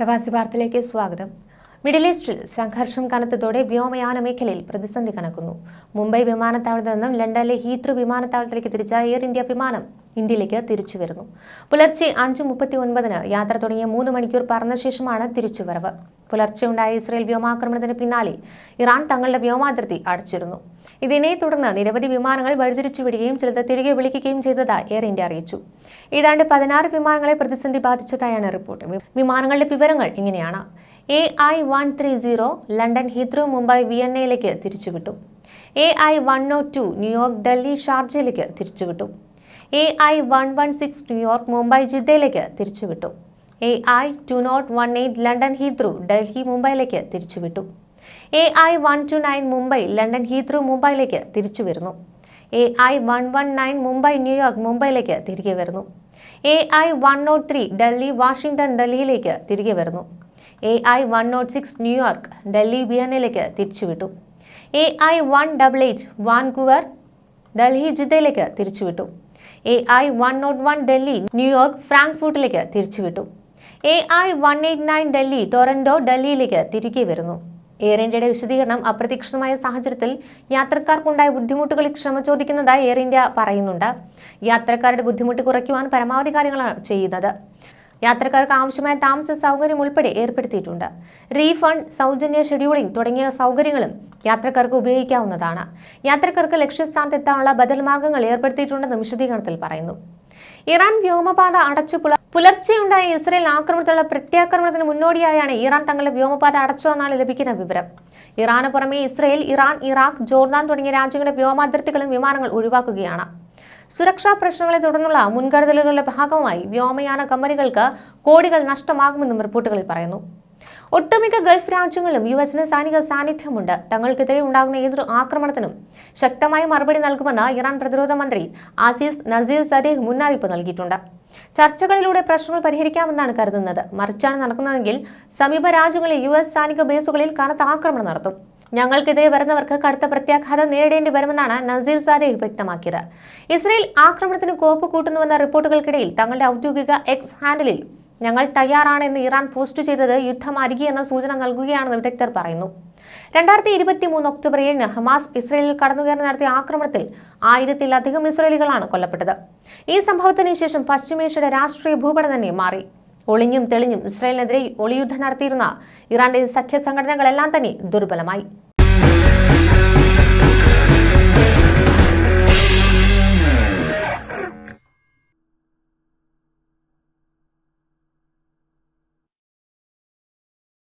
പ്രവാസി വാർത്തയിലേക്ക് സ്വാഗതം. മിഡിൽ ഈസ്റ്റിൽ സംഘർഷം കനത്തതോടെ വ്യോമയാന മേഖലയിൽ പ്രതിസന്ധി കണക്കുന്നു മുംബൈ വിമാനത്താവളത്തിൽ നിന്നും ലണ്ടനിലെ ഹീത്രൂ വിമാനത്താവളത്തിലേക്ക് തിരിച്ച എയർ ഇന്ത്യ വിമാനം ഇന്ത്യയിലേക്ക് തിരിച്ചു വരുന്നു. പുലർച്ചെ അഞ്ച് മുപ്പത്തി ഒൻപതിന് യാത്ര തുടങ്ങിയ മൂന്ന് മണിക്കൂർ പറഞ്ഞ ശേഷമാണ് തിരിച്ചുവരവ്. പുലർച്ചെ ഉണ്ടായ ഇസ്രയേൽ വ്യോമാക്രമണത്തിന് പിന്നാലെ ഇറാൻ തങ്ങളുടെ വ്യോമാതിർത്തി അടച്ചിരുന്നു. ഇതിനെ തുടർന്ന് നിരവധി വിമാനങ്ങൾ വഴിതിരിച്ചു വിടുകയും ചിലത് തിരികെ വിളിക്കുകയും ചെയ്തതായി എയർ ഇന്ത്യ അറിയിച്ചു. ഏതാണ്ട് പതിനാറ് വിമാനങ്ങളെ പ്രതിസന്ധി ബാധിച്ചതായാണ് റിപ്പോർട്ട്. വിമാനങ്ങളുടെ വിവരങ്ങൾ ഇങ്ങനെയാണ്. A I one three zero London Heathrow Mumbai വിയന്നയിലേക്ക് തിരിച്ചുവിട്ടു. A I one O two New York Delhi ഷാർജയിലേക്ക് തിരിച്ചുവിട്ടു. A I one one six New York Mumbai ജിദ്ദയിലേക്ക് തിരിച്ചുവിട്ടു. A I two nought one eight London Heathrow Delhi മുംബൈയിലേക്ക് തിരിച്ചുവിട്ടു. A I one two nine Mumbai London Heathrow മുംബൈയിലേക്ക് തിരിച്ചു വരുന്നു A I one one nine Mumbai New York മുംബൈയിലേക്ക് തിരികെ വരുന്നു. A I one nought three Delhi Washington ഡൽഹിയിലേക്ക് തിരികെ വരുന്നു. A I one nought six New York Delhi ബിയാനയിലേക്ക് തിരിച്ചുവിട്ടു. A I one double eight Vancouver Delhi ജിദ്ദയിലേക്ക് തിരിച്ചുവിട്ടു. A I one nought one Delhi New York ഫ്രാങ്ക്ഫൂട്ടിലേക്ക് തിരിച്ചുവിട്ടു. A I one eight nine Delhi Toronto ഡൽഹിയിലേക്ക് തിരികെ വരുന്നു. Air ഇന്ത്യയുടെ വിശദീകരണം അപ്രതീക്ഷിതമായ സാഹചര്യത്തിൽ യാത്രക്കാർക്കുണ്ടായ ബുദ്ധിമുട്ടുകളിൽ ക്ഷമ ചോദിക്കുന്നതായി air India പറയുന്നുണ്ട്. യാത്രക്കാരുടെ ബുദ്ധിമുട്ട് കുറയ്ക്കുവാൻ പരമാവധി കാര്യങ്ങളാണ് ചെയ്യുന്നത്. യാത്രക്കാർക്ക് ആവശ്യമായ താമസ സൗകര്യം ഉൾപ്പെടെ ഏർപ്പെടുത്തിയിട്ടുണ്ട്. റീഫണ്ട് സൗജന്യ ഷെഡ്യൂളിംഗ് തുടങ്ങിയ സൗകര്യങ്ങളും യാത്രക്കാർക്ക് ഉപയോഗിക്കാവുന്നതാണ്. യാത്രക്കാർക്ക് ലക്ഷ്യസ്ഥാനത്ത് എത്താനുള്ള ബദൽ മാർഗങ്ങൾ ഏർപ്പെടുത്തിയിട്ടുണ്ടെന്നും വിശദീകരണത്തിൽ പറയുന്നു. ഇറാൻ വ്യോമപാത അടച്ചു പുല പുലർച്ചെയുണ്ടായ ഇസ്രയേൽ ആക്രമണത്തിലുള്ള പ്രത്യാക്രമണത്തിന് മുന്നോടിയായാണ് ഇറാൻ തങ്ങളുടെ വ്യോമപാത അടച്ചതെന്നാണ് ലഭിക്കുന്ന വിവരം. ഇറാന് പുറമെ ഇസ്രയേൽ ഇറാൻ ഇറാഖ് ജോർദാൻ തുടങ്ങിയ രാജ്യങ്ങളുടെ വ്യോമാതിർത്തികളും വിമാനങ്ങൾ ഒഴിവാക്കുകയാണ്. സുരക്ഷാ പ്രശ്നങ്ങളെ തുടർന്നുള്ള മുൻകരുതലുകളുടെ ഭാഗമായി വ്യോമയാന കമ്പനികൾക്ക് കോടികൾ നഷ്ടമാകുമെന്നും റിപ്പോർട്ടുകളിൽ പറയുന്നു. ഒട്ടുമിക്ക ഗൾഫ് രാജ്യങ്ങളിലും യു എസിന് സൈനിക സാന്നിധ്യമുണ്ട്. തങ്ങൾക്കെതിരെ ഉണ്ടാകുന്ന ഏതൊരു ആക്രമണത്തിനും ശക്തമായ മറുപടി നൽകുമെന്ന് ഇറാൻ പ്രതിരോധ മന്ത്രി ആസീസ് നസീർ സദേഹ് മുന്നറിയിപ്പ് നൽകിയിട്ടുണ്ട്. ചർച്ചകളിലൂടെ പ്രശ്നങ്ങൾ പരിഹരിക്കാമെന്നാണ് കരുതുന്നത്. മറിച്ചാണ് നടക്കുന്നതെങ്കിൽ സമീപ രാജ്യങ്ങളിലെ യു എസ് സൈനിക ബേസുകളിൽ കനത്ത ആക്രമണം നടത്തും. ഞങ്ങൾക്കെതിരെ വരുന്നവർക്ക് കടുത്ത പ്രത്യാഘാതം നേരിടേണ്ടി വരുമെന്നാണ് നസീർ സാദേഹ് വ്യക്തമാക്കിയത്. ഇസ്രയേൽ ആക്രമണത്തിന് കോപ്പ് കൂട്ടുന്നുവെന്ന റിപ്പോർട്ടുകൾക്കിടയിൽ തങ്ങളുടെ ഔദ്യോഗിക എക്സ് ഹാൻഡിലിൽ ഞങ്ങൾ തയ്യാറാണെന്ന് ഇറാൻ പോസ്റ്റ് ചെയ്തത് യുദ്ധം അരികെയെന്ന സൂചന നൽകുകയാണെന്ന് വിദഗ്ധർ പറയുന്നു. രണ്ടായിരത്തി ഇരുപത്തി മൂന്ന് ഒക്ടോബർ ഏഴിന് ഹമാസ് ഇസ്രയേലിൽ കടന്നുകയറി നടത്തിയ ആക്രമണത്തിൽ ആയിരത്തിലധികം ഇസ്രയേലികളാണ് കൊല്ലപ്പെട്ടത്. ഈ സംഭവത്തിന് ശേഷം പശ്ചിമേഷ്യയുടെ രാഷ്ട്രീയ ഭൂപടം തന്നെ മാറി. ഒളിഞ്ഞും തെളിഞ്ഞും ഇസ്രയേലിനെതിരെ ഒളിയുദ്ധം നടത്തിയിരുന്ന ഇറാന്റെ സഖ്യ സംഘടനകളെല്ലാം തന്നെ ദുർബലമായി.